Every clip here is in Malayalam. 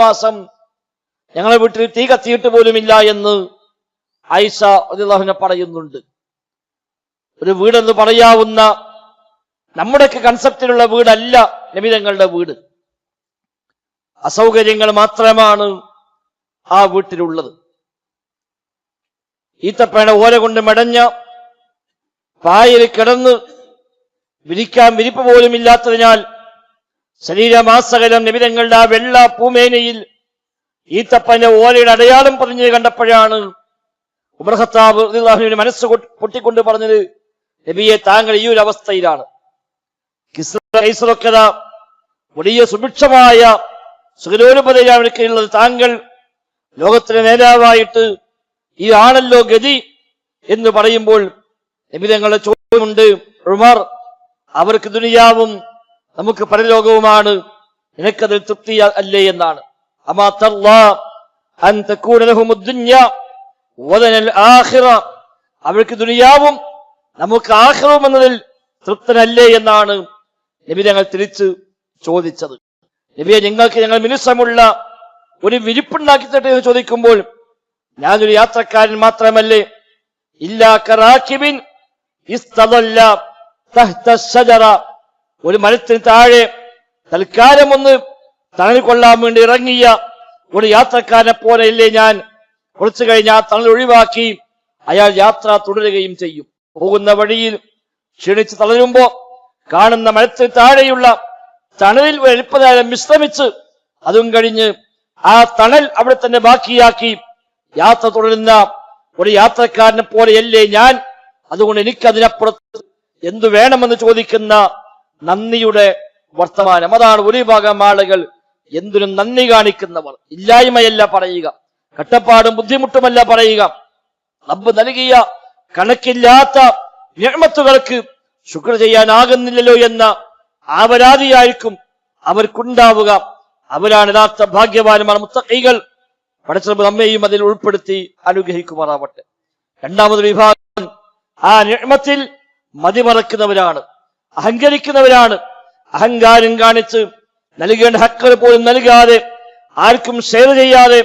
മാസം ഞങ്ങളെ വീട്ടിൽ തീ കത്തിയിട്ട് പോലുമില്ല എന്ന് ഐസ അതിനെ പറയുന്നുണ്ട്. ഒരു വീടെന്ന് പറയാവുന്ന നമ്മുടെയൊക്കെ കൺസെപ്റ്റിലുള്ള വീടല്ല നബിതങ്ങളുടെ വീട്. അസൗകര്യങ്ങൾ മാത്രമാണ് ആ വീട്ടിലുള്ളത്. ഈത്തപ്പേണ ഓല കൊണ്ട് മെടഞ്ഞ പായയിൽ കിടന്ന് വിരിക്കാൻ വിരിപ്പ് പോലും ഇല്ലാത്തതിനാൽ ശരീരമാസകലം നിബിതങ്ങളുടെ ആ വെള്ള പൂമേനയിൽ ഈത്തപ്പന്റെ ഓലയുടെ അടയാളം പതിഞ്ഞത് കണ്ടപ്പോഴാണ് ഉമർ ഖത്താബ് റളിയല്ലാഹുവിന്റെ മനസ്സ് പൊട്ടിക്കൊണ്ട് പറഞ്ഞത് നബിയെ താങ്കൾ ഈ ഒരു അവസ്ഥയിലാണ്. കിസ്ര വലിയ സുഭിക്ഷമായ സുഖലോലുപതയാണുള്ളത് താങ്കൾ ലോകത്തിലെ നേതാവായിട്ട് ഈ ആണല്ലോ ഗതി എന്ന് പറയുമ്പോൾ നിമിതങ്ങളുടെ ചോദ്യമുണ്ട്. ഉമർ അവർക്ക് ദുനിയാവും നമുക്ക് പരലോകവുമാണ്. നിനക്കതിൽ തൃപ്തി അല്ലേ എന്നാണ്. അവൾക്ക് ദുനിയാവും നമുക്ക് ആഹ്റവും എന്നതിൽ തൃപ്തനല്ലേ എന്നാണ് നബി ഞങ്ങൾ തിരിച്ച് ചോദിച്ചത്. നബിയെ നിങ്ങൾക്ക് ഞങ്ങൾ മിനുസമുള്ള ഒരു വിരിപ്പുണ്ടാക്കി തട്ടെ എന്ന് ചോദിക്കുമ്പോൾ ഞാനൊരു യാത്രക്കാരൻ മാത്രമല്ലേ? ഇല്ലാ കറാക്കിബിൻ ഒരു മരത്തിന് താഴെ തൽക്കാലം ഒന്ന് തണൽ കൊള്ളാൻ വേണ്ടി ഇറങ്ങിയ ഒരു യാത്രക്കാരനെ പോലെയല്ലേ ഞാൻ. കുറച്ചു കഴിഞ്ഞ് ആ തണൽ ഒഴിവാക്കി അയാൾ യാത്ര തുടരുകയും ചെയ്യും. പോകുന്ന വഴിയിൽ ക്ഷീണിച്ച് തളരുമ്പോ കാണുന്ന മരത്തിന് താഴെയുള്ള തണലിൽ എളുപ്പനേരം വിശ്രമിച്ച് അതും കഴിഞ്ഞ് ആ തണൽ അവിടെ തന്നെ ബാക്കിയാക്കി യാത്ര തുടരുന്ന ഒരു യാത്രക്കാരനെ പോലെയല്ലേ ഞാൻ. അതുകൊണ്ട് എനിക്കതിനപ്പുറത്ത് എന്തു വേണമെന്ന് ചോദിക്കുന്ന നന്ദിയുടെ വർത്തമാനം. അതാണ് ഒരു ഭാഗം ആളുകൾ എന്തിനും നന്ദി കാണിക്കുന്നവർ. ഇല്ലായ്മയല്ല പറയുക. കട്ടപ്പാടും ബുദ്ധിമുട്ടുമല്ല പറയുക. റബ്ബ് നൽകിയ കണക്കില്ലാത്ത ഞമത്തുകൾക്ക് ശുക്ർ ചെയ്യാനാകുന്നില്ലല്ലോ എന്ന ആപരാധിയായിരിക്കും അവർക്കുണ്ടാവുക. അവരാണ് യഥാർത്ഥ ഭാഗ്യവാന്മാർ മുത്തക്കൈകൾ പഠിച്ചു നമ്മയും അതിൽ ഉൾപ്പെടുത്തി അനുഗ്രഹിക്കുമാറാവട്ടെ. രണ്ടാമത് വിഭാഗം ആ നിയമത്തിൽ മതിമറക്കുന്നവരാണ്. അഹങ്കരിക്കുന്നവരാണ്. അഹങ്കാരം കാണിച്ച് നൽകേണ്ട ഹക്കുകൾ പോലും നൽകാതെ ആർക്കും ഷെയർ ചെയ്യാതെ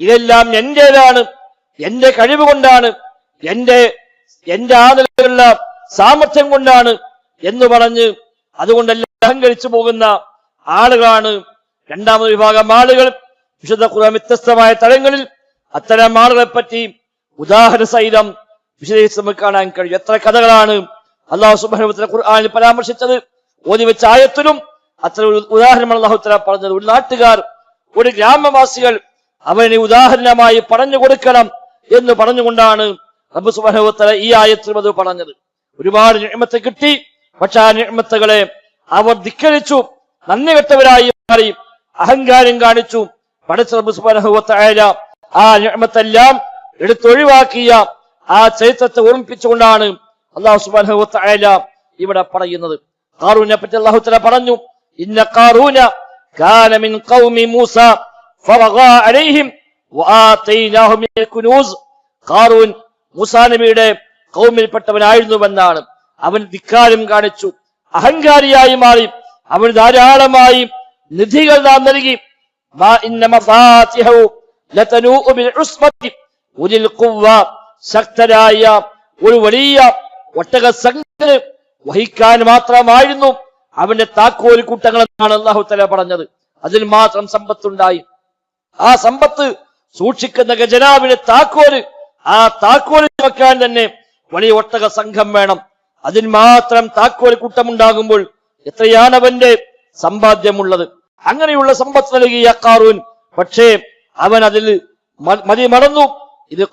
ഇതെല്ലാം എന്റേതാണ് എന്റെ കഴിവ് കൊണ്ടാണ് എന്റെ എന്റെ ആ നിലയിലുള്ള സാമർഥ്യം കൊണ്ടാണ് എന്ന് പറഞ്ഞ് അതുകൊണ്ടെല്ലാം അഹങ്കരിച്ചു പോകുന്ന ആളുകളാണ് രണ്ടാമത് വിഭാഗം ആളുകൾ. വിശുദ്ധ ഖുർആൻ വ്യത്യസ്തമായ തലങ്ങളിൽ അത്തരം ആളുകളെ പറ്റി ഉദാഹരണ സഹിതം വിശദീകരിച്ച് നമുക്ക് കാണാൻ കഴിയും. എത്ര കഥകളാണ് അള്ളാഹു സുബാനുത്തല ഖുർആാനിൽ പരാമർശിച്ചത്. ഓതി വെച്ച ആയത്തിലും അത്ര ഒരു ഉദാഹരണമാണ് അള്ളാഹു തല പറഞ്ഞത്. ഒരു നാട്ടുകാർ ഒരു ഗ്രാമവാസികൾ അവനെ ഉദാഹരണമായി പറഞ്ഞു കൊടുക്കണം എന്ന് പറഞ്ഞുകൊണ്ടാണ് റബ്ബ് സുബാനുത്തല ഈ ആയത്തിലും അത് പറഞ്ഞത്. ഒരുപാട് ഞെമത്തെ കിട്ടി. പക്ഷെ ആ നിയമത്തുകളെ അവർ ധിക്കരിച്ചു. നന്ദി കെട്ടവരായി മാറി. അഹങ്കാരം കാണിച്ചു. പഠിച്ച റബ്ബ് സുബാനുവത്തായ ആ ഞെമത്തെല്ലാം എടുത്തൊഴിവാക്കിയ ആ ചരിത്രത്തെ ഓർമ്മിപ്പിച്ചുകൊണ്ടാണ് അള്ളാഹു സുബാനുവത്തായ ഇവിടെ പറയുന്നത് കാറൂനെ പറ്റി അള്ളാഹു തല പറഞ്ഞു ഇന്ന കാറൂന كان من قوم موسى فبغى عليهم وآتيناه من الكنوز കാറൂൻ മൂസാ നബിയുടെ കൗമിൽപ്പെട്ടവനായിരുന്നുവെന്നാണ് അവൻ ധിക്കാരം കാണിച്ചു അഹങ്കാരിയായി മാറി അവൻ ധാരാളമായി നിധികൾ നാം നൽകി മാ ഇന്ന മഫാത്തിഹു ലതനൂഉ ബിൽ ഉസ്ബത്തി ഉലിൽ ഖുവ്വ ശക്തരായ ഒരു വലിയ ഒട്ടക സംഘത്തിന് വഹിക്കാൻ മാത്രമായിരുന്നു അവന്റെ താക്കോൽ കൂട്ടങ്ങൾ എന്നാണ് അള്ളാഹു തല പറഞ്ഞത്. അതിൽ മാത്രം സമ്പത്തുണ്ടായി. ആ സമ്പത്ത് സൂക്ഷിക്കുന്ന ഖജനാവിന്റെ താക്കോൽ ആ താക്കോൽ വെക്കാൻ തന്നെ വലിയ ഒട്ടക സംഘം വേണം. അതിൽ മാത്രം താക്കോൽ കൂട്ടമുണ്ടാകുമ്പോൾ എത്രയാണ് അവന്റെ സമ്പാദ്യമുള്ളത്? അങ്ങനെയുള്ള സമ്പത്ത് നൽകിയ കാറൂൻ പക്ഷേ അവൻ അതിൽ മതി മറന്നു. ഇത്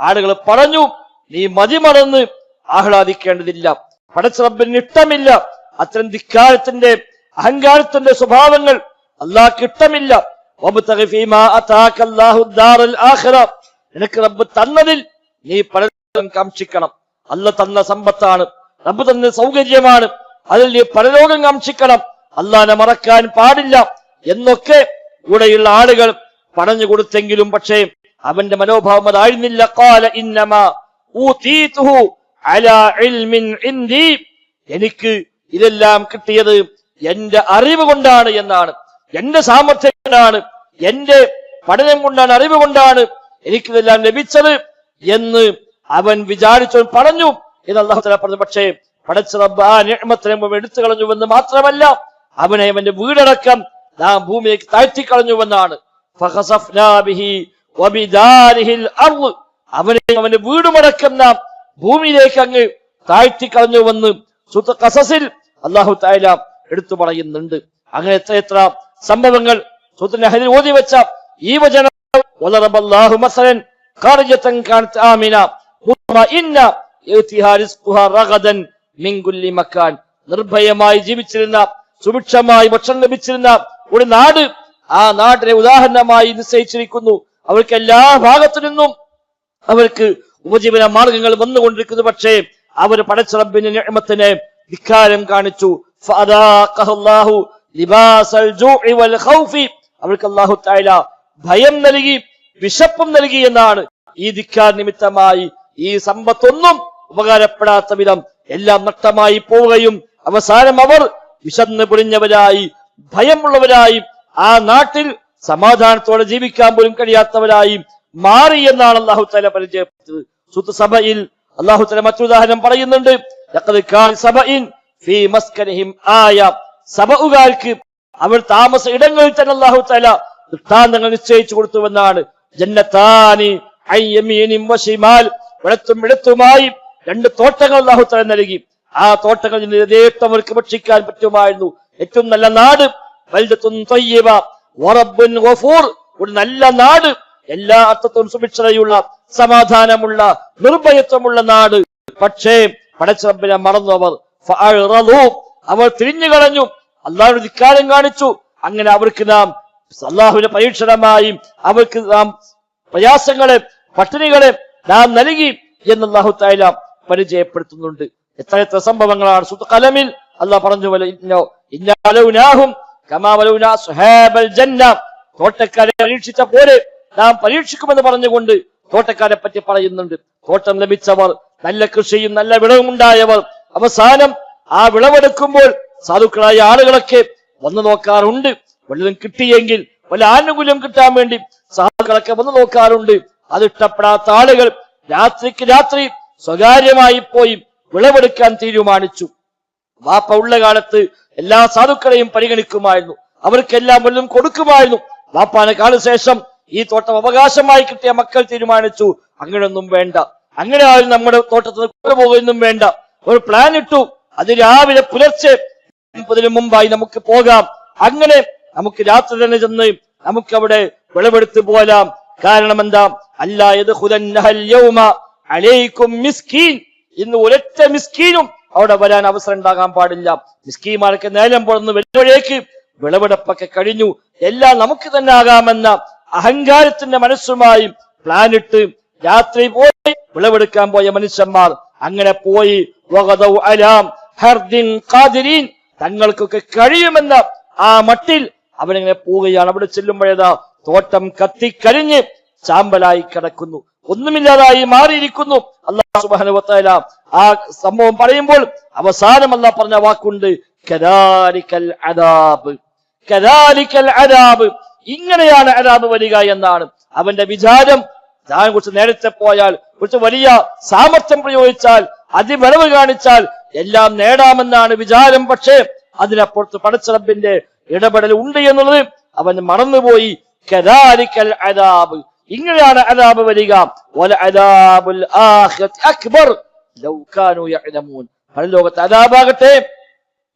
ആളുകൾ പറഞ്ഞു നീ മതിമറന്ന് ആഹ്ലാദിക്കേണ്ടതില്ല. പടച്ച റബ്ബിന് ഇഷ്ടമില്ല. അത്തരം ധിക്കാരത്തിന്റെ അഹങ്കാരത്തിന്റെ സ്വഭാവങ്ങൾ അള്ളാഹ്ക്ക് ഇഷ്ടമില്ല. നിനക്ക് റബ്ബ് തന്നതിൽ നീ പരലോകം കാംക്ഷിക്കണം. അല്ല തന്ന സമ്പത്താണ്. റബ്ബ് തന്ന സൗകര്യമാണ്. അതിൽ നീ പരലോകം കാംക്ഷിക്കണം. അല്ലാനെ മറക്കാൻ പാടില്ല എന്നൊക്കെ കൂടെയുള്ള ആളുകൾ പറഞ്ഞു കൊടുത്തെങ്കിലും പക്ഷേ അവന്റെ മനോഭാവം അതായിരുന്നില്ല. ഖാല ഇന്നമ എനിക്ക് ഇതെല്ലാം കിട്ടിയത് എന്റെ അറിവ് കൊണ്ടാണ് എന്നാണ്. എന്റെ സാമർഥ്യം കൊണ്ടാണ്. എന്റെ പഠനം കൊണ്ടാണ് അറിവ് കൊണ്ടാണ് എനിക്കിതെല്ലാം ലഭിച്ചത് എന്ന് അവൻ വിചാരിച്ചു പറഞ്ഞു. എന്ന് അള്ളാഹു തല പറഞ്ഞു. പക്ഷേ പടച്ച റബ്ബ് ആ നിഅമത്തിനെ മുഴുവൻ എടുത്തു കളഞ്ഞുവെന്ന് മാത്രമല്ല അവനെ അവന്റെ വീടടക്കം നാം ഭൂമിയിലേക്ക് താഴ്ത്തിക്കളഞ്ഞുവെന്നാണ്. അവനെ അവന്റെ വീടുമടക്കം നാം ഭൂമിയിലേക്ക് അങ്ങ് താഴ്ത്തി കളഞ്ഞു വന്ന് കസസിൽ അള്ളാഹു തായാല എടുത്തു പറയുന്നുണ്ട്. അങ്ങനെ എത്ര എത്ര സംഭവങ്ങൾ സുത്ത ഓതി വെച്ച ഈ വചനം നിർഭയമായി ജീവിച്ചിരുന്ന സുഭിക്ഷമായി ഭക്ഷണം ലഭിച്ചിരുന്ന ഒരു നാട് ആ നാടിനെ ഉദാഹരണമായി നിശ്ചയിച്ചിരിക്കുന്നു. അവർക്ക് എല്ലാ ഭാഗത്തു നിന്നും അവർക്ക് ഉപജീവന മാർഗങ്ങൾ വന്നുകൊണ്ടിരിക്കുന്നു. പക്ഷേ അവർ പടച്ചറബിന്റെ നിഅമത്തിനെ ധിക്കാരം കാണിച്ചു. അവർക്ക് അല്ലാഹു തആല ഭയം നൽകി വിശപ്പും നൽകി എന്നാണ് ഈ ധിക്കാർ നിമിത്തമായി ഈ സമ്പത്തൊന്നും ഉപകാരപ്പെടാത്ത വിധം എല്ലാം നഷ്ടമായി പോവുകയും അവസാനം അവർ വിശന്ന് പൊളിഞ്ഞവരായി ഭയമുള്ളവരായി ആ നാട്ടിൽ സമാധാനത്തോടെ ജീവിക്കാൻ പോലും കഴിയാത്തവരായി മാറി എന്നാണ് അള്ളാഹു തല പരിചയപ്പെട്ടത് സുത്ത് സഭയിൽ അള്ളാഹു തല മറ്റുദാഹരണം പറയുന്നുണ്ട്. സഭകാർക്ക് അവർ താമസ ഇടങ്ങളിൽ തന്നെ അള്ളാഹു തല ദൃഷ്ടാന്തങ്ങൾ നിശ്ചയിച്ചു കൊടുത്തുവെന്നാണ്. ജന്നത്താനി വളത്തും ഇടത്തുമായി രണ്ട് തോട്ടങ്ങൾ അള്ളാഹു തല നൽകി. ആ തോട്ടങ്ങൾ യഥേഷ്ടം അവർക്ക് ഭക്ഷിക്കാൻ പറ്റുമായിരുന്നു. ഏറ്റവും നല്ല നാട് ഒരു നല്ല നാട്. എല്ലാ അർത്ഥത്തിലും സുഭിക്ഷതയുള്ള സമാധാനമുള്ള നിർഭയത്വമുള്ള നാട്. പക്ഷേ പടച്ചറബിനെ മറന്നു അവർ തിരിഞ്ഞു കളഞ്ഞു. അള്ളാഹുവിന് ധിക്കാരം കാണിച്ചു. അങ്ങനെ അവർക്ക് നാം അള്ളാഹുവിന്റെ പരീക്ഷണമായി അവർക്ക് നാം പ്രയാസങ്ങളെ പട്ടിണികളെ നാം നൽകി എന്ന് അള്ളാഹു തായ പരിചയപ്പെടുത്തുന്നുണ്ട്. എത്ര എത്ര സംഭവങ്ങളാണ് സുത്ത് കലമിൽ? അള്ളാഹ് പറഞ്ഞു പോലെ ഇന്നോ ജന്ന തോട്ടക്കാരെ പരീക്ഷിച്ച പോലെ നാം പരീക്ഷിക്കുമെന്ന് പറഞ്ഞുകൊണ്ട് തോട്ടക്കാരെ പറ്റി പറയുന്നുണ്ട്. തോട്ടം ലഭിച്ചവർ നല്ല കൃഷിയും നല്ല വിളവും ഉണ്ടായവർ. അവസാനം ആ വിളവെടുക്കുമ്പോൾ സാധുക്കളായ ആളുകളൊക്കെ വന്നു നോക്കാറുണ്ട്. വെള്ളം കിട്ടിയെങ്കിൽ വല്ല ആനുകൂല്യം കിട്ടാൻ വേണ്ടി സാധുക്കളൊക്കെ വന്നു നോക്കാറുണ്ട്. അത് ഇഷ്ടപ്പെടാത്ത ആളുകൾ രാത്രിക്ക് രാത്രി സ്വകാര്യമായി പോയി വിളവെടുക്കാൻ തീരുമാനിച്ചു. വാപ്പ ഉള്ള കാലത്ത് എല്ലാ സാധുക്കളെയും പരിഗണിക്കുമായിരുന്നു. അവർക്കെല്ലാം വല്ലതും കൊടുക്കുമായിരുന്നു. വാപ്പാന കാലശേഷം ഈ തോട്ടം അവകാശമായി കിട്ടിയ മക്കൾ തീരുമാനിച്ചു. അങ്ങനെയൊന്നും വേണ്ട. അങ്ങനെ ആരും നമ്മുടെ തോട്ടത്തിൽ കൊണ്ടുപോകുന്നതും വേണ്ട. ഒരു പ്ലാൻ ഇട്ടു. അത് രാവിലെ പുലർച്ചെ മുപ്പതിന് മുമ്പായി നമുക്ക് പോകാം. അങ്ങനെ നമുക്ക് രാത്രി തന്നെ ചെന്ന് നമുക്ക് അവിടെ വിളവെടുത്ത് പോലാം കാരണം എന്താ? അല്ലായത് ഇന്ന് ഒരൊറ്റ മിസ്കീനും അവിടെ വരാൻ അവസരം ഉണ്ടാകാൻ പാടില്ല. മിസ്കീമാർക്ക് നേരം പുറന്ന് വരുമ്പോഴേക്ക് വിളവെടുപ്പൊക്കെ കഴിഞ്ഞു. എല്ലാം നമുക്ക് തന്നെ ആകാമെന്ന അഹങ്കാരത്തിന്റെ മനസ്സുമായി പ്ലാനിട്ട് രാത്രി പോയി വിളവെടുക്കാൻ പോയ മനുഷ്യന്മാർ. അങ്ങനെ പോയി. തങ്ങൾക്കൊക്കെ കഴിയുമെന്ന ആ മട്ടിൽ അവനിങ്ങനെ പോവുകയാണ്. അവിടെ ചെല്ലുമ്പോഴേതാ തോട്ടം കത്തിക്കരിഞ്ഞ് ചാമ്പലായി കിടക്കുന്നു. ഒന്നുമില്ലാതായി മാറിയിരിക്കുന്നു. അള്ളാഹു തആല ആ സംഭവം പറയുമ്പോൾ അവസാനം അല്ല പറഞ്ഞ വാക്കുണ്ട് കദാലിക്കൽ അദാബ് കദാലിക്കൽ അദാബ്. ഇങ്ങനെയാണ് അദാബ് വരിക എന്നാണ്. അവന്റെ വിചാരം ഞാൻ കുറച്ച് നേരത്തെ പോയാൽ കുറച്ച് വലിയ സാമർത്ഥ്യം പ്രയോഗിച്ചാൽ അതിവരവ് കാണിച്ചാൽ എല്ലാം നേടാമെന്നാണ് വിചാരം. പക്ഷേ അതിനപ്പുറത്ത് പടച്ചറബിന്റെ ഇടപെടൽ ഉണ്ട് എന്നുള്ളത് അവൻ മറന്നുപോയി. കദാലിക്കൽ അദാബ്. ഇങ്ങനെയാണ് അദാബ് വരിക. അക്ബർ. പരലോകത്തെ അദാബാകട്ടെ.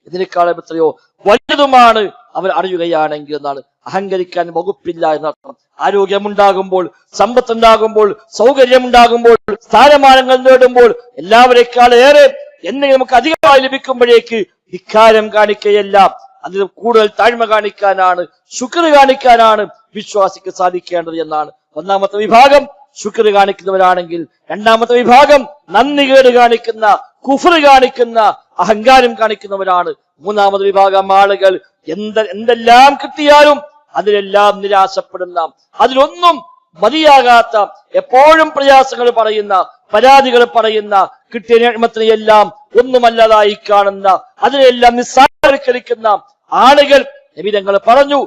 ഇതിനേക്കാളും എത്രയോ വലുതുമാണ് അവർ അറിയുകയാണെങ്കിൽ എന്നാണ് അഹങ്കരിക്കാൻ വകുപ്പില്ല എന്നർത്ഥം. ആരോഗ്യമുണ്ടാകുമ്പോൾ സമ്പത്ത് സമ്പത്തുണ്ടാകുമ്പോൾ സൗകര്യമുണ്ടാകുമ്പോൾ സ്ഥാനമാനങ്ങൾ നേടുമ്പോൾ എല്ലാവരെക്കാളേറെ എന്നെ നമുക്ക് അധികമായി ലഭിക്കുമ്പോഴേക്ക് ധിക്കാരം കാണിക്കുകയല്ല. അതിൽ കൂടുതൽ താഴ്മ കാണിക്കാനാണ് ശുക്ർ കാണിക്കാനാണ് വിശ്വാസിക്ക് സാധിക്കേണ്ടത് എന്നാണ് ഒന്നാമത്തെ വിഭാഗം ശുക്ർ കാണിക്കുന്നവരാണെങ്കിൽ രണ്ടാമത്തെ വിഭാഗം നന്ദി കേട് കാണിക്കുന്ന കുഫർ കാണിക്കുന്ന അഹങ്കാരം കാണിക്കുന്നവരാണ്. മൂന്നാമത് വിഭാഗം ആളുകൾ എന്ത എന്തെല്ലാം കിട്ടിയാലും അതിലെല്ലാം നിരാശപ്പെടുന്ന അതിലൊന്നും മതിയാകാത്ത എപ്പോഴും പ്രയാസങ്ങൾ പറയുന്ന പരാതികൾ പറയുന്ന കിട്ടിയ നിയമത്തിനെ എല്ലാം ഒന്നുമല്ലതായി കാണുന്ന അതിനെല്ലാം നിസ്സാരവൽക്കരിക്കുന്ന ആളുകൾ നബിതങ്ങൾ പറഞ്ഞു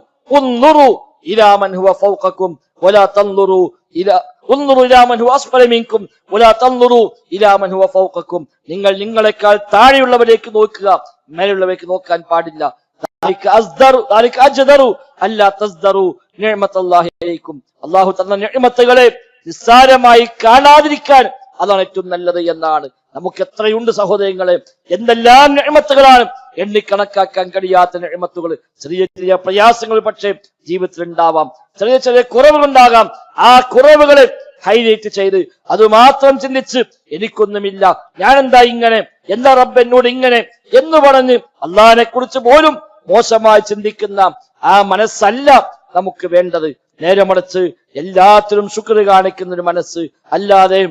ഉന്നുറു ഇലാമൻ ഹുവ ഫൗഖക്കും വലാ തൻദുറു ഇല ഉന്നുറു ഇലാമൻ ഹുവ അസ്ഫല മിൻകും വലാ തൻദുറു ഇലാമൻ ഹുവ ഫൗഖക്കും നിങ്ങൾ നിങ്ങളെക്കാൾ താഴെയുള്ളവരേക്ക് നോക്കുക മേലുള്ളവരേക്ക് നോക്കാൻ പാടില്ല ذلك أصدر ذلك أجدر ألا تزدروا نعمة الله عليكم അള്ളാഹു തന്ന നിഅമത്തുകളെ നിസ്സാരമായി കാണാതിരിക്കാൻ അതാണ് ഏറ്റവും നല്ലത് എന്നാണ് നമുക്ക് എത്രയുണ്ട് സഹോദരങ്ങളെ? എന്തെല്ലാം നിഅമത്തുകളാണ് എണ്ണിക്കണക്കാക്കാൻ കഴിയാത്ത നിഅമത്തുകൾ ചെറിയ ചെറിയ പ്രയാസങ്ങൾ പക്ഷേ ജീവിതത്തിൽ ഉണ്ടാവാം ചെറിയ ചെറിയ കുറവുകൾ കുറവുകളുണ്ടാകാം. ആ കുറവുകളെ ഹൈലൈറ്റ് ചെയ്ത് അത് മാത്രം ചിന്തിച്ച് എനിക്കൊന്നുമില്ല. ഞാൻ എന്താ ഇങ്ങനെ? എന്താ റബ്ബ് എന്നോട് ഇങ്ങനെ? എന്ന് പറഞ്ഞ് അള്ളാഹിനെ കുറിച്ച് പോലും മോശമായി ചിന്തിക്കുന്ന ആ മനസ്സല്ല നമുക്ക് വേണ്ടത്. നേരെ മറിച്ച് എല്ലാത്തിലും ശുക്ർ കാണിക്കുന്ന ഒരു മനസ്സ് അല്ലാതെ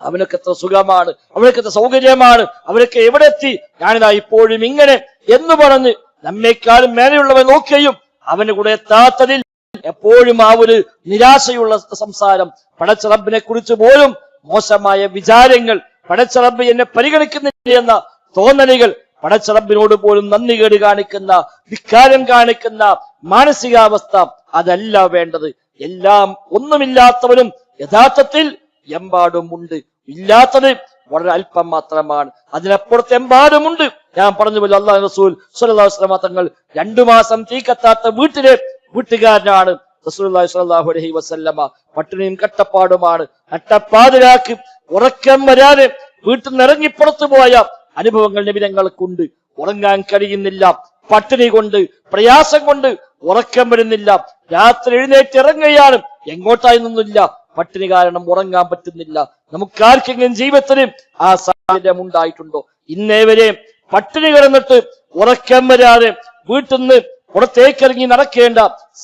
അവനൊക്കെ എത്ര സുഖമാണ് അവനൊക്കെ എത്ര സൗകര്യമാണ് അവരൊക്കെ എവിടെ എത്തി ഞാനിതാ ഇപ്പോഴും ഇങ്ങനെ എന്ന് പറഞ്ഞ് നമ്മെക്കാളും മേലെയുള്ളവൻ നോക്കുകയും അവന് കൂടെ എത്താത്തതിൽ എപ്പോഴും ആ ഒരു നിരാശയുള്ള സംസാരം. പടച്ചറബിനെ കുറിച്ച് പോലും മോശമായ വിചാരങ്ങൾ. പടച്ചറബ് എന്നെ പരിഗണിക്കുന്നില്ല എന്ന തോന്നലുകൾ. പടച്ചറബിനോട് പോലും നന്ദി കേട് കാണിക്കുന്ന ധിക്കാരം കാണിക്കുന്ന മാനസികാവസ്ഥ. അതല്ല വേണ്ടത്. എല്ലാം ഒന്നുമില്ലാത്തവനും യഥാർത്ഥത്തിൽ എമ്പാടും ഉണ്ട് ഇല്ലാത്തത് വളരെ അല്പം മാത്രമാണ്. അതിനപ്പുറത്ത് എമ്പാടുമുണ്ട്. ഞാൻ പറഞ്ഞു പോലെ അള്ളാഹ് റസൂൽ വസല്ലം തങ്ങൾ രണ്ടു മാസം തീ കത്താത്ത വീട്ടിലെ വീട്ടുകാരനാണ്. റസൂലുള്ളാഹി സ്വല്ലല്ലാഹു അലൈഹി വസല്ലമ പട്ടിണിയും കട്ടപ്പാടുമാണ്. കട്ടപ്പാടിലാക്കി ഉറക്കം വരാതെ വീട്ടിൽ നിന്ന് ഇറങ്ങി പുറത്തു പോയ അനുഭവങ്ങൾ നിബിധങ്ങൾക്കുണ്ട് ഉറങ്ങാൻ കഴിയുന്നില്ല. പട്ടിണി കൊണ്ട് പ്രയാസം കൊണ്ട് ഉറക്കം വരുന്നില്ല. രാത്രി എഴുന്നേറ്റ് ഇറങ്ങുകയാണ്. എങ്ങോട്ടായിരുന്നില്ല പട്ടിണി കാരണം ഉറങ്ങാൻ പറ്റുന്നില്ല. നമുക്കാർക്കെങ്കിലും ജീവിതത്തിന് ആ സാഹചര്യം ഉണ്ടായിട്ടുണ്ടോ? ഇന്നേ വരെ പട്ടിണി കിടന്നിട്ട് ഉറക്കം വരാതെ വീട്ടിൽ നിന്ന് പുറത്തേക്കിറങ്ങി നടക്കേണ്ട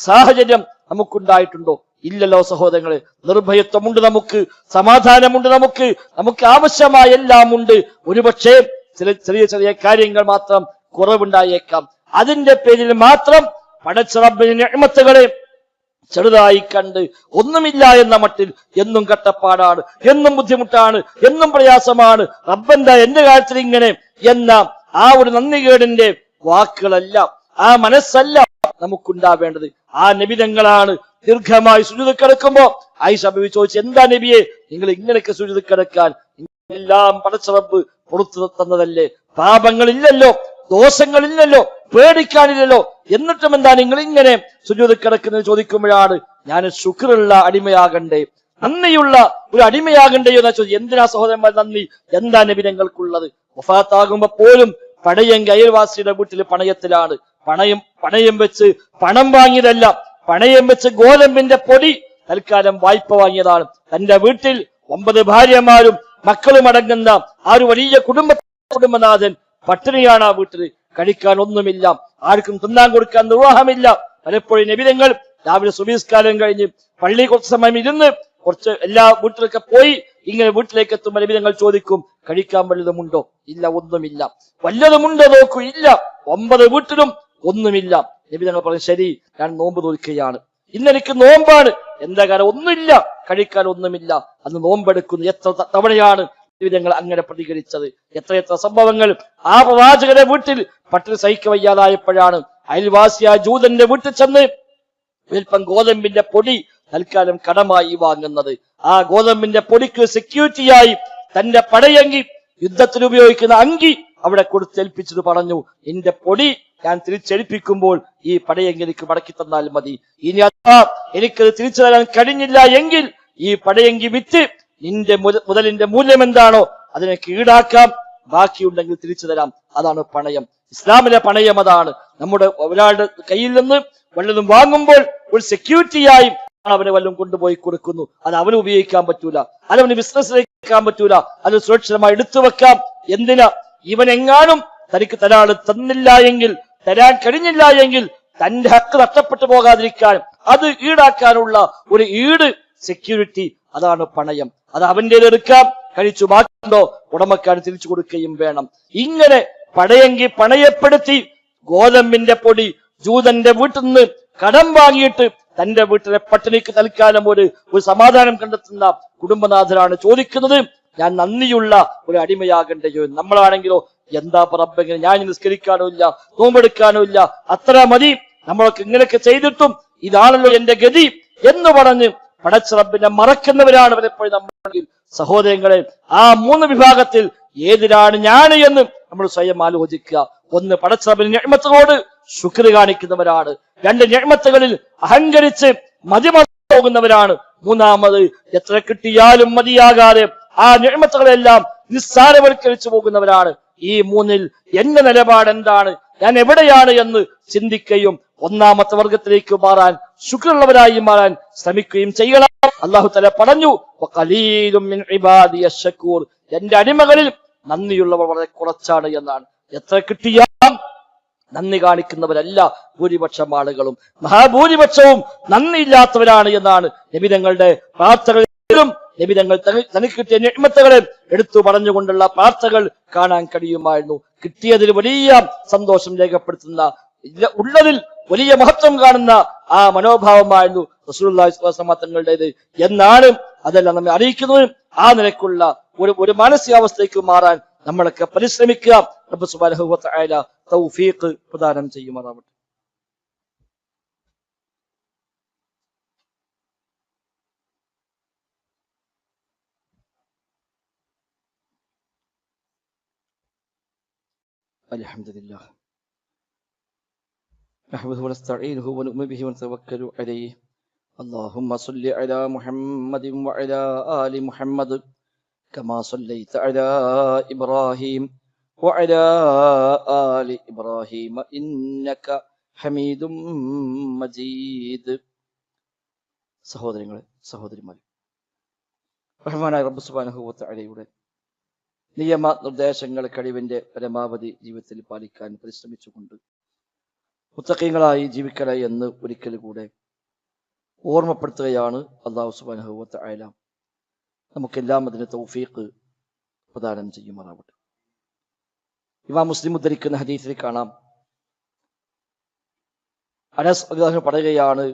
സാഹചര്യം നമുക്കുണ്ടായിട്ടുണ്ടോ? ഇല്ലല്ലോ സഹോദരങ്ങളെ നിർഭയത്വമുണ്ട് നമുക്ക് സമാധാനമുണ്ട് നമുക്ക് നമുക്ക് ആവശ്യമായ എല്ലാം ഉണ്ട്. ഒരുപക്ഷെ ചില ചെറിയ ചെറിയ കാര്യങ്ങൾ മാത്രം കുറവുണ്ടായേക്കാം. അതിന്റെ പേരിൽ മാത്രം പടച്ചിറബിന് നിഅമത്തുകളെ ചെറുതായി കണ്ട് ഒന്നുമില്ല എന്ന മട്ടിൽ എന്നും കട്ടപ്പാടാണ് എന്നും ബുദ്ധിമുട്ടാണ് എന്നും പ്രയാസമാണ്. റബ്ബെന്താ എന്റെ കാര്യത്തിൽ ഇങ്ങനെ എന്ന ആ ഒരു നന്ദികേടിന്റെ വാക്കുകളല്ല ആ മനസ്സല്ല നമുക്കുണ്ടാവേണ്ടത്. ആ നബിതങ്ങളാണ് ദീർഘമായി സുജിത് കിടക്കുമ്പോ ആയിഷ ബിബി ചോദിച്ചു എന്താ നബിയെ നിങ്ങൾ ഇങ്ങനെയൊക്കെ സുജിത് കിടക്കാൻ എല്ലാം പടച്ചറബ് പുറത്തു തന്നതല്ലേ? പാപങ്ങളില്ലല്ലോ. ദോഷങ്ങളില്ലല്ലോ പേടിക്കാനില്ലല്ലോ. എന്നിട്ടും എന്താ നിങ്ങൾ ഇങ്ങനെ സുജൂത് കിടക്കുന്നത് ചോദിക്കുമ്പോഴാണ് ഞാൻ ശുക്രുള്ള അടിമയാകണ്ടേ. നന്ദിയുള്ള ഒരു അടിമയാകണ്ടേ എന്നാ ചോദിച്ചു. എന്തിനാ സഹോദരന്മാർ നന്ദി? എന്താ നബിനങ്ങൾക്കുള്ളത് വഫാത്താകുമ്പോ പോലും പണയെങ്കിൽ അയൽവാസിയുടെ വീട്ടിൽ പണയത്തിലാണ്. പണയം പണയം വെച്ച് പണം വാങ്ങിയതല്ല. പണയം വെച്ച് ഗോതമ്പിന്റെ പൊടി തൽക്കാലം വായ്പ വാങ്ങിയതാണ്. തന്റെ വീട്ടിൽ ഒമ്പത് ഭാര്യമാരും മക്കളും അടങ്ങുന്ന ആ ഒരു വലിയ കുടുംബ കുടുംബനാഥൻ പട്ടിണിയാണ് ആ വീട്ടിൽ. കഴിക്കാൻ ഒന്നുമില്ല. ആർക്കും തിന്നാൻ കൊടുക്കാൻ നിർവാഹമില്ല. പലപ്പോഴും നബിതങ്ങൾ രാവിലെ സുബീസ്കാലം കഴിഞ്ഞ് പള്ളി കുറച്ച് സമയം ഇരുന്ന് കുറച്ച് എല്ലാ വീട്ടിലൊക്കെ പോയി ഇങ്ങനെ വീട്ടിലേക്ക് എത്തുമ്പോൾ നബിതങ്ങൾ ചോദിക്കും കഴിക്കാൻ വല്ലതുമുണ്ടോ? ഇല്ല ഒന്നുമില്ല. വല്ലതുമുണ്ടോ? നോക്കൂ ഇല്ല. ഒമ്പത് വീട്ടിലും ഒന്നുമില്ല. നബിതങ്ങൾ പറഞ്ഞു ശരി ഞാൻ നോമ്പ് തോൽക്കുകയാണ് ഇന്നെനിക്ക് നോമ്പാണ്. എന്താ കാരണം ഒന്നുമില്ല. കഴിക്കാൻ ഒന്നുമില്ല. അന്ന് നോമ്പെടുക്കുന്നു. എത്ര തവണയാണ് ജീവിതങ്ങൾ അങ്ങനെ പ്രതികരിച്ചത്. എത്രയെത്ര സംഭവങ്ങൾ ആ പ്രവാചകന്റെ വീട്ടിൽ പട്ടിണി സഹിക്ക വയ്യാതായപ്പോഴാണ് അയൽവാസിയായ ജൂതന്റെ വീട്ടിൽ ചെന്ന് അല്പം ഗോതമ്പിന്റെ പൊടി തൽക്കാലം കടമായി വാങ്ങുന്നത്. ആ ഗോതമ്പിന്റെ പൊടിക്ക് സെക്യൂരിറ്റിയായി തന്റെ പടയങ്കി യുദ്ധത്തിൽ ഉപയോഗിക്കുന്ന അങ്കി അവിടെ കൊടുത്തേൽപ്പിച്ചത് പറഞ്ഞു. എന്റെ പൊടി ഞാൻ തിരിച്ചേൽപ്പിക്കുമ്പോൾ ഈ പടയങ്കി എനിക്ക് മടക്കി തന്നാൽ മതി. ഇനി അഥവാ എനിക്കത് തിരിച്ചു തരാൻ കഴിഞ്ഞില്ല എങ്കിൽ ഈ പടയങ്കി വിറ്റ് നിന്റെ മുതലിന്റെ മൂല്യം എന്താണോ അതിനെ കീടാക്കാം ബാക്കിയുണ്ടെങ്കിൽ തിരിച്ചു തരാം. അതാണ് പണയം. ഇസ്ലാമിലെ പണയം അതാണ്. നമ്മുടെ ഒരാളുടെ കയ്യിൽ നിന്ന് വല്ലതും വാങ്ങുമ്പോൾ ഒരു സെക്യൂരിറ്റിയായി അവനെ വല്ലതും കൊണ്ടുപോയി കൊടുക്കുന്നു. അത് അവന് ഉപയോഗിക്കാൻ പറ്റൂല. അത് അവന് ബിസിനസ്സിലേക്ക് പറ്റൂല. അത് സുരക്ഷിതമായി എടുത്തു വെക്കാം. എന്തിനാ? ഇവൻ എങ്ങാനും തനിക്ക് തരാൾ തന്നില്ല എങ്കിൽ തരാൻ കഴിഞ്ഞില്ല എങ്കിൽ തന്റെ ഹക്ക് നഷ്ടപ്പെട്ടു പോകാതിരിക്കാനും അത് ഈടാക്കാനുള്ള ഒരു ഈട് സെക്യൂരിറ്റി അതാണ് പണയം. അത് അവന്റെ എടുക്കാം. കഴിച്ചു ബാക്കിയുണ്ടോ ഉടമക്കാട് തിരിച്ചു കൊടുക്കുകയും വേണം. ഇങ്ങനെ പടയെങ്കി പണയപ്പെടുത്തി ഗോതമ്പിന്റെ പൊടി ജൂതന്റെ വീട്ടിൽ നിന്ന് കടം വാങ്ങിയിട്ട് തന്റെ വീട്ടിലെ പട്ടിണിക്ക് തൽക്കാലം ഒരു ഒരു സമാധാനം കണ്ടെത്തുന്ന കുടുംബനാഥനാണ് ചോദിക്കുന്നത്. ഞാൻ നന്ദിയുള്ള ഒരു അടിമയാകണ്ടയോ നമ്മളാണെങ്കിലോ എന്താ പറമ്പെങ്കിലും ഞാൻ നിസ്കരിക്കാനോ ഇല്ല നോമ്പെടുക്കാനോ ഇല്ല അത്ര മതി. നമ്മളൊക്കെ ഇങ്ങനെയൊക്കെ ചെയ്തിട്ടും ഇതാണല്ലോ എന്റെ ഗതി എന്ന് പറഞ്ഞ് പടച്ചിറപ്പിനെ മറക്കുന്നവരാണ് അവരെപ്പോഴും നമ്മൾ സഹോദരങ്ങളെ ആ മൂന്ന് വിഭാഗത്തിൽ ഏതിലാണ് ഞാൻ എന്ന് നമ്മൾ സ്വയം ആലോചിക്കുക. ഒന്ന് പടച്ച റബ്ബിന് ഞെഴ്മത്തോട് ശുക്ർ കാണിക്കുന്നവരാണ്. രണ്ട് ഞമത്തുകളിൽ അഹങ്കരിച്ച് മതിമറന്നു പോകുന്നവരാണ്. മൂന്നാമത് എത്ര കിട്ടിയാലും മതിയാകാതെ ആ ഞമത്തുകളെല്ലാം നിസ്സാരവൽക്കരിച്ചു പോകുന്നവരാണ്. ഈ മൂന്നിൽ എന്റെ നിലപാട് എന്താണ് ഞാൻ എവിടെയാണ് എന്ന് ചിന്തിക്കുകയും ഒന്നാമത്തെ വർഗത്തിലേക്ക് മാറാൻ ശുക്രുള്ളവരായി മാറാൻ ശ്രമിക്കുകയും ചെയ്യണം. അള്ളാഹു തല പറഞ്ഞു. എന്റെ അടിമകളിൽ നന്ദിയുള്ളവർ വളരെ കുറച്ചാണ് എന്നാണ്. എത്ര കിട്ടിയാൽ നന്ദി കാണിക്കുന്നവരല്ല ഭൂരിപക്ഷം ആളുകളും. മഹാഭൂരിപക്ഷവും നന്ദിയില്ലാത്തവരാണ് എന്നാണ്. നിബിതങ്ങളുടെ പ്രാർത്ഥനകളിലും നിബിതങ്ങൾ തനിക്ക് കിട്ടിയ നിയമത്തുകളെ എടുത്തു പറഞ്ഞുകൊണ്ടുള്ള പ്രാർത്ഥനകൾ കാണാൻ കഴിയുമായിരുന്നു. കിട്ടിയതിൽ വലിയ സന്തോഷം രേഖപ്പെടുത്തുന്ന ഉള്ളതിൽ വലിയ മഹത്വം കാണുന്ന ആ മനോഭാവമായിരുന്നു റസൂൽ തങ്ങളുടേത് എന്നാണ് അതെല്ലാം നമ്മെ അറിയിക്കുന്നത് ആ നിലക്കുള്ള ഒരു ഒരു മാനസികാവസ്ഥയ്ക്ക് മാറാൻ നമ്മളൊക്കെ പരിശ്രമിക്കുക റബ്ബ് സുബ്ഹാനഹു വ തആല തൗഫീഖ് പ്രദാനം ചെയ്യുമാറാവട്ടെ الحمد لله نحمده ونستعينه ونؤمن به ونتوكل عليه اللهم صل على محمد وعلى آل محمد كما صليت على إبراهيم وعلى آل إبراهيم إنك حميد مجيد സഹോദരങ്ങളെ സഹോദരിമാരെ റഹ്മാനായ റബ്ബ് സുബ്ഹാനഹു വ തആലയുടെ നിയമ നിർദ്ദേശങ്ങൾ കഴിവിന്റെ പരമാവധി ജീവിതത്തിൽ പാലിക്കാൻ പരിശ്രമിച്ചുകൊണ്ട് മുത്തക്കീങ്ങളായി ജീവിക്കണേ എന്ന് ഒരിക്കൽ കൂടെ ഓർമ്മപ്പെടുത്തുകയാണ് അള്ളാഹു സുബ്ഹാനഹു വ തആല നമുക്കെല്ലാം അതിന് തൗഫീഖ് പ്രദാനം ചെയ്യുമാറാവട്ടെ. ഇമാം മുസ്ലിം ഉദ്ധരിക്കുന്ന ഹദീസിൽ കാണാം. അനസ് അദ്ദേഹം പറയുകയാണ്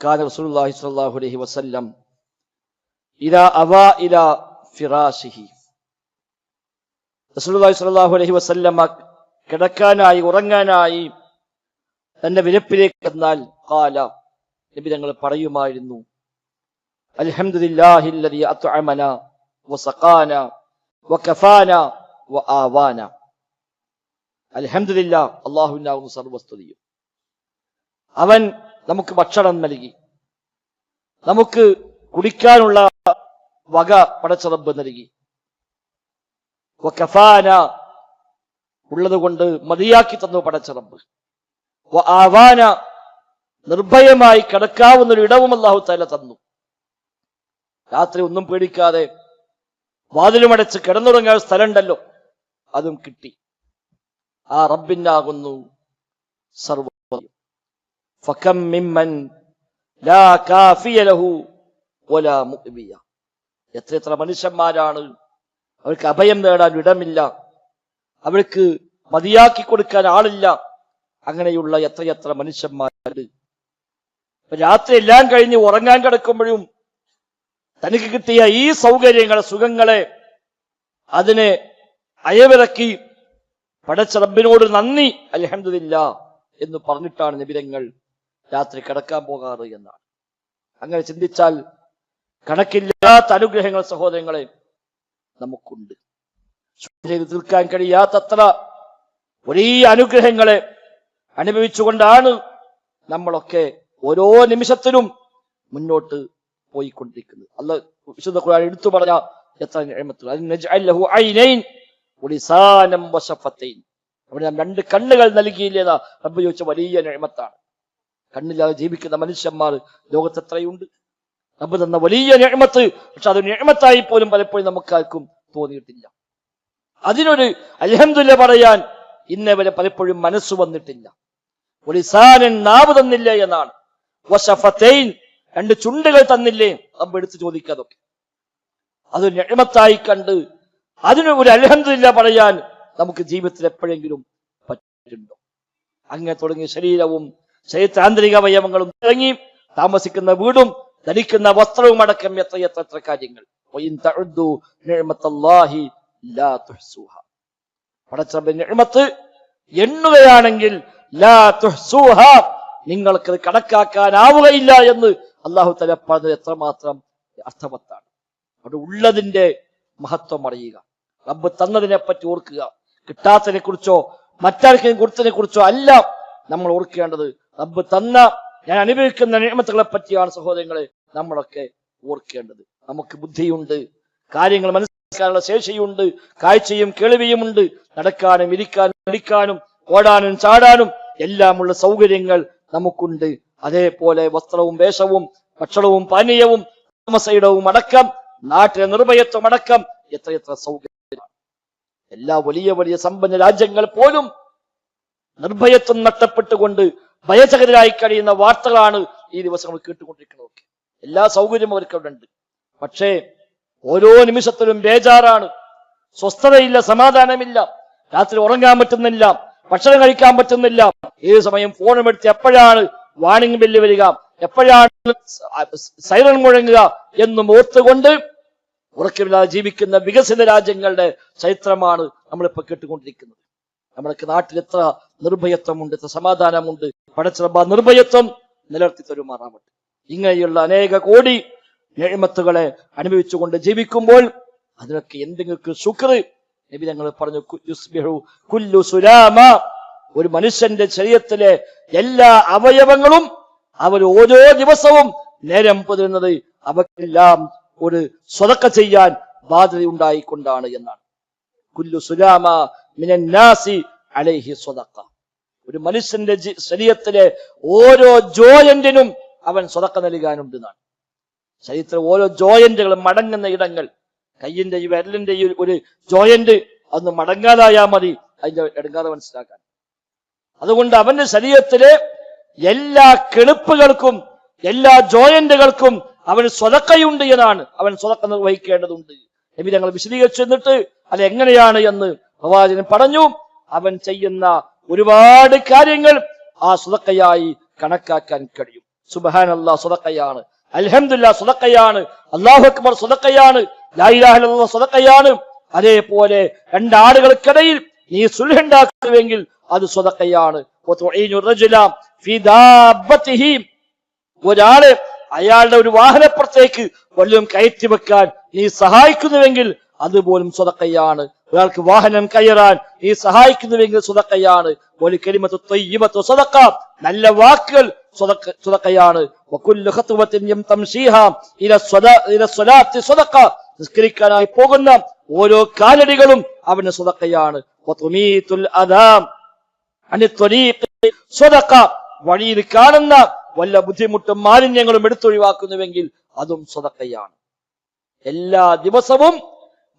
കാന റസൂലുള്ളാഹി സ്വല്ലല്ലാഹു അലൈഹി വസല്ലം ഇലാ അവാ ഇലാ ഫിറാഷിഹി. റസൂലുള്ളാഹി സ്വല്ലല്ലാഹു അലൈഹി വസല്ലമ കിടക്കാനായി ഉറങ്ങാനായി തന്റെ വിലപ്പിലേക്ക് എന്നാൽ കാല നബി തങ്ങൾ പറയുമായിരുന്നു അൽഹംദുലില്ലാഹി അല്ലദീ അത്അമന വസഖാന വകഫാന വആവാന അൽഹംദുലില്ലാ അല്ലാഹുവിനാവുന്നു സർവസ്തുതിയും. അവൻ നമുക്ക് ഭക്ഷണം നൽകി. നമുക്ക് കുടിക്കാനുള്ള വക പടച്ചറബ് നൽകി. ഉള്ളത് കൊണ്ട് മതിയാക്കി തന്നു പടച്ചറബ്. ആവാന നിർഭയമായി കിടക്കാവുന്ന ഒരു ഇടവും അല്ലാഹു തല തന്നു. രാത്രി ഒന്നും പേടിക്കാതെ വാതിലുമടച്ച് കിടന്നുറങ്ങാൻ സ്ഥലമുണ്ടല്ലോ അതും കിട്ടി. ആ റബ്ബിനാകുന്നു സർവ ഫകം മിമ്മൻ ലാ കാഫിയ ലഹു എത്ര എത്ര മനുഷ്യന്മാരാണ് അവർക്ക് അഭയം നേടാൻ ഇടമില്ല അവർക്ക് മതിയാക്കി കൊടുക്കാൻ ആളില്ല അങ്ങനെയുള്ള എത്രയെത്ര മനുഷ്യന്മാരുണ്ട്. രാത്രി എല്ലാം കഴിഞ്ഞ് ഉറങ്ങാൻ കിടക്കുമ്പോഴും തനിക്ക് കിട്ടിയ ഈ സൗകര്യങ്ങളെ സുഖങ്ങളെ അതിനെ അയവിറക്കി പടച്ച റബ്ബിനോട് നന്ദി അലഹമില്ല എന്ന് പറഞ്ഞിട്ടാണ് നിബിരങ്ങൾ രാത്രി കിടക്കാൻ പോകാറ് എന്നാണ്. അങ്ങനെ ചിന്തിച്ചാൽ കണക്കില്ലാത്ത അനുഗ്രഹങ്ങൾ സഹോദരങ്ങളെ നമുക്കുണ്ട്. തീർക്കാൻ കഴിയാത്തത്ര വലിയ അനുഗ്രഹങ്ങളെ അനുഭവിച്ചുകൊണ്ടാണ് നമ്മളൊക്കെ ഓരോ നിമിഷത്തിലും മുന്നോട്ട് പോയിക്കൊണ്ടിരിക്കുന്നത്. അല്ല വിശുദ്ധ ഖുർആൻ എടുത്തു പറഞ്ഞ എത്ര അവിടെ നാം രണ്ട് കണ്ണുകൾ നൽകിയില്ലേതാ? റബ്ബ് ചോദിച്ച വലിയ നിഅമത്താണ് കണ്ണില്ലാതെ ജീവിക്കുന്ന മനുഷ്യന്മാർ ലോകത്ത് എത്രയുണ്ട്? റബ്ബ് തന്ന വലിയ നിഅമത്ത് പക്ഷെ അത് നിഅമത്തായി പോലും പലപ്പോഴും നമുക്കാർക്കും തോന്നിയിട്ടില്ല. അതിനൊരു അൽഹംദുലില്ല പറയാൻ ഇന്നേ വരെ പലപ്പോഴും മനസ്സ് വന്നിട്ടില്ല. ഒലിസാനൻ നാവ് തന്നില്ലേ എന്നാണ്. രണ്ട് ചുണ്ടുകൾ തന്നില്ലേ? റബ്ബ് എടുത്ത് ചോദിക്കാതൊക്കെ അത് ഞെമത്തായി കണ്ട് അതിന് ഒരു അലഹന്തില്ല പറയാൻ നമുക്ക് ജീവിതത്തിൽ എപ്പോഴെങ്കിലും പറ്റുന്നുണ്ടോ? അങ്ങനെ തുടങ്ങിയ ശരീരവും ശരീരത്താന്തരിക അവയവങ്ങളും തുടങ്ങി താമസിക്കുന്ന വീടും ധരിക്കുന്ന വസ്ത്രവും അടക്കം എത്ര എത്ര എത്ര കാര്യങ്ങൾ. നിഅമത്ത് എണ്ണുകയാണെങ്കിൽ ലാ തുഹ്സുഹ. നിങ്ങൾക്ക് കണക്കാക്കാനാവുകയില്ല എന്ന് അള്ളാഹു തല പറഞ്ഞത് എത്രമാത്രം അർത്ഥവത്താണ്. അവിടെ ഉള്ളതിന്റെ മഹത്വം അറിയുക. റബ്ബ് തന്നതിനെ പറ്റി ഓർക്കുക. കിട്ടാത്തതിനെ കുറിച്ചോ മറ്റാർക്കെങ്കിലും കൊടുത്തതിനെ കുറിച്ചോ അല്ല നമ്മൾ ഓർക്കേണ്ടത്. റബ്ബ് തന്ന ഞാൻ അനുഭവിക്കുന്ന നിയമത്തുകളെ പറ്റിയാണ് സഹോദരങ്ങളെ നമ്മളൊക്കെ ഓർക്കേണ്ടത്. നമുക്ക് ബുദ്ധിയുണ്ട് കാര്യങ്ങൾ മനസ്സിലാക്കാനുള്ള ശേഷിയുണ്ട് കാഴ്ചയും കേൾവിയുമുണ്ട് നടക്കാനും ഇരിക്കാനും ഇരിക്കാനും ഓടാനും ചാടാനും എല്ലാമുള്ള സൗകര്യങ്ങൾ നമുക്കുണ്ട്. അതേപോലെ വസ്ത്രവും വേഷവും ഭക്ഷണവും പാനീയവും താമസയിടവും അടക്കം നാട്ടിലെ നിർഭയത്വം അടക്കം എത്രയെത്ര സൗകര്യമാണ് എല്ലാ വലിയ വലിയ സമ്പന്ന രാജ്യങ്ങൾ പോലും നിർഭയത്വം നഷ്ടപ്പെട്ടുകൊണ്ട് ഭയചകരായി കഴിയുന്ന വാർത്തകളാണ് ഈ ദിവസങ്ങൾ കേട്ടുകൊണ്ടിരിക്കുന്നത് എല്ലാ സൗകര്യവും അവർക്ക് അവിടെ ഉണ്ട് പക്ഷേ ഓരോ നിമിഷത്തിലും ബേജാറാണ്. സ്വസ്ഥതയില്ല സമാധാനമില്ല. രാത്രി ഉറങ്ങാൻ പറ്റുന്നില്ല. ഭക്ഷണം കഴിക്കാൻ പറ്റുന്നില്ല. ഏത് സമയം ഫോണും എടുത്ത് എപ്പോഴാണ് വാണിംഗ് ബില്ല് വരിക? എപ്പോഴാണ് സൈറൺ മുഴങ്ങുക എന്നും ഓർത്തുകൊണ്ട് ഉറക്കമില്ലാതെ ജീവിക്കുന്ന വികസിത രാജ്യങ്ങളുടെ ചരിത്രമാണ് നമ്മളിപ്പോ കേട്ടുകൊണ്ടിരിക്കുന്നത്. നമ്മൾക്ക് നാട്ടിൽ എത്ര നിർഭയത്വമുണ്ട് എത്ര സമാധാനമുണ്ട്. പടച്ചിറബ നിർഭയത്വം നിലനിർത്തി തരുമാറാവട്ടെ. ഇങ്ങനെയുള്ള അനേക കോടി നിയമത്തുകളെ അനുഭവിച്ചുകൊണ്ട് ജീവിക്കുമ്പോൾ അതിനൊക്കെ എന്തെങ്കിലും ശുക്ർ നബി ഞങ്ങൾ പറഞ്ഞു യുസ്ബിഹു കുല്ലു സുലാമ. ഒരു മനുഷ്യന്റെ ശരീരത്തിലെ എല്ലാ അവയവങ്ങളും അവർ ഓരോ ദിവസവും നേരം പുതിരുന്നത് അവക്കെല്ലാം ഒരു സ്വതക്ക ചെയ്യാൻ ബാധ്യത ഉണ്ടായിക്കൊണ്ടാണ് എന്നാണ്. കുല്ലു സുലാമ മിനന്നാസി അലൈഹി സ്വതക്ക. ഒരു മനുഷ്യന്റെ ശരീരത്തിലെ ഓരോ ജോയന്റിനും അവൻ സ്വതക്ക നൽകാനുണ്ട് എന്നാണ്. ശരീരത്തിലെ ഓരോ ജോയന്റുകളും മടങ്ങുന്ന ഇടങ്ങൾ കയ്യിന്റെ ഈ വിരലിന്റെ ഈ ഒരു ജോയിന്റ് അന്ന് മടങ്ങാതായാ മതി. അതിന്റെ എടുങ്ങാതെ മനസ്സിലാക്കാൻ. അതുകൊണ്ട് അവന്റെ ശരീരത്തിലെ എല്ലാ കെളുപ്പുകൾക്കും എല്ലാ ജോയന്റുകൾക്കും അവന് സ്വതക്കയുണ്ട് എന്നാണ്. അവൻ സ്വതക്ക നിർവഹിക്കേണ്ടതുണ്ട്. നബി ഞങ്ങൾ വിശദീകരിച്ചു എന്നിട്ട് അത് എങ്ങനെയാണ് എന്ന് പ്രവാചകൻ പറഞ്ഞു. അവൻ ചെയ്യുന്ന ഒരുപാട് കാര്യങ്ങൾ ആ സ്വതക്കയായി കണക്കാക്കാൻ കഴിയും. സുബഹാൻ അള്ളാഹ് സ്വതക്കയാണ്. അൽഹംദുല്ല സ്വതക്കയാണ്. അള്ളാഹു അക്ബർ സ്വതക്കയാണ്. ലായിലാഹുള്ള സ്വതക്കയാണ്. അതേപോലെ രണ്ടാടുകൾക്കിടയിൽ നീ സുൽഹുണ്ടാക്കുന്നുവെങ്കിൽ അത് സ്വതക്കയാണ്. ഒരാൾ അയാളുടെ ഒരു വാഹനപ്പുറത്തേക്ക് വല്ലതും കയറ്റി വെക്കാൻ നീ സഹായിക്കുന്നുവെങ്കിൽ അതുപോലും സ്വതക്കയാണ്. ഒരാൾക്ക് വാഹനം കയറാൻ നീ സഹായിക്കുന്നുവെങ്കിൽ സ്വതക്കയാണ്. നല്ല വാക്കുകൾ സ്വതക്ക സ്വതക്കയാണ്. നിസ്കരിക്കാനായി പോകുന്ന ഓരോ കാലടികളും അവന് സ്വതക്കയാണ്. വഴിയിൽ കാണുന്ന വല്ല ബുദ്ധിമുട്ടും മാലിന്യങ്ങളും എടുത്തൊഴിവാക്കുന്നുവെങ്കിൽ അതും സ്വതക്കയാണ്. എല്ലാ ദിവസവും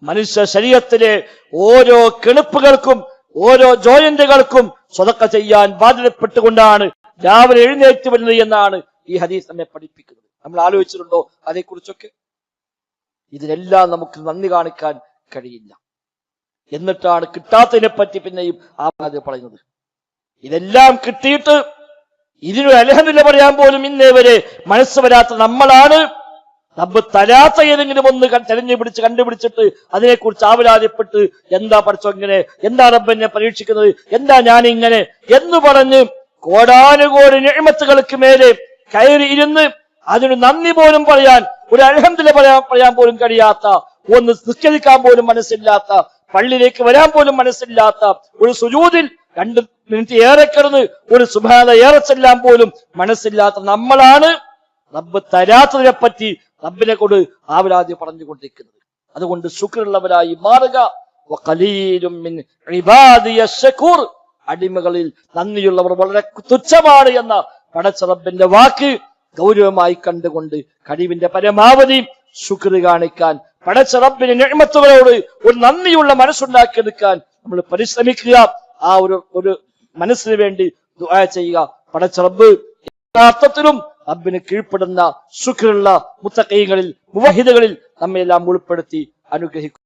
മനുഷ്യ ശരീരത്തിലെ ഓരോ കെണുപ്പുകൾക്കും ഓരോ ജോയിന്റുകൾക്കും സ്വതക്ക ചെയ്യാൻ ബാധ്യതപ്പെട്ടുകൊണ്ടാണ് രാവിലെ എഴുന്നേറ്റ് വരുന്നത് എന്നാണ് ഈ ഹദീസ് നമ്മെ പഠിപ്പിക്കുന്നത്. നമ്മൾ ആലോചിച്ചിട്ടുണ്ടോ അതേക്കുറിച്ചൊക്കെ? ഇതിനെല്ലാം നമുക്ക് നന്ദി കാണിക്കാൻ കഴിയില്ല. എന്നിട്ടാണ് കിട്ടാത്തതിനെ പറ്റി പിന്നെയും ആ അത് പറയുന്നത്. ഇതെല്ലാം കിട്ടിയിട്ട് ഇതിനൊരു അലഹമില്ല പറയാൻ പോലും ഇന്നേ വരെ മനസ്സ് വരാത്ത നമ്മളാണ്. റബ്ബ് തരാത്ത ഏതെങ്കിലും ഒന്ന് തെരഞ്ഞു പിടിച്ച് കണ്ടുപിടിച്ചിട്ട് അതിനെക്കുറിച്ച് ആവലാതിപ്പെട്ട് എന്താ പഠിച്ചോ ഇങ്ങനെ? എന്താ റബ്ബ് എന്നെ പരീക്ഷിക്കുന്നത്? എന്താ ഞാൻ ഇങ്ങനെ? എന്ന് പറഞ്ഞ് കോടാനുകോടി നിഴമത്തുകൾക്ക് മേലെ കയറി ഇരുന്ന് അതിന് നന്ദി പോലും പറയാൻ ഒരു അലഹമില്ല പറയാൻ പറയാൻ പോലും കഴിയാത്ത ഒന്ന് നിസ്കരിക്കാൻ പോലും മനസ്സില്ലാത്ത പള്ളിയിലേക്ക് വരാൻ പോലും മനസ്സില്ലാത്ത ഒരു സുജൂതിൽ രണ്ട് മിനിറ്റ് ഏറെ കിടന്ന് ഒരു സുഭാത ഏറെ ചെല്ലാൻ പോലും മനസ്സില്ലാത്ത നമ്മളാണ്. റബ്ബ് തരാത്തതിനെ പറ്റി റബ്ബിനെ കൊണ്ട് ആവലാതി പറഞ്ഞുകൊണ്ടിരിക്കുന്നത്. അതുകൊണ്ട് ശുക്രുള്ളവരായി മാറുക. അടിമകളിൽ നന്ദിയുള്ളവർ വളരെ തുച്ഛമാണ് എന്ന പടച്ച റബ്ബിന്റെ വാക്ക് ഗൗരവമായി കണ്ടുകൊണ്ട് കഴിവിന്റെ പരമാവധി ശുക്ർ കാണിക്കാൻ പടച്ച റബ്ബിന് നിഴമത്തുകളോട് ഒരു നന്ദിയുള്ള മനസ്സുണ്ടാക്കിയെടുക്കാൻ നമ്മൾ പരിശ്രമിക്കുക. ആ ഒരു ഒരു മനസ്സിന് വേണ്ടി ചെയ്യുക. പടച്ച റബ്ബ് അർത്ഥത്തിലും റബ്ബിന് കീഴ്പ്പെടുന്ന സുഖുള്ള മുത്തക്കൈകളിൽ മുവഹിദുകളിൽ നമ്മയെല്ലാം ഉൾപ്പെടുത്തി അനുഗ്രഹിക്കും.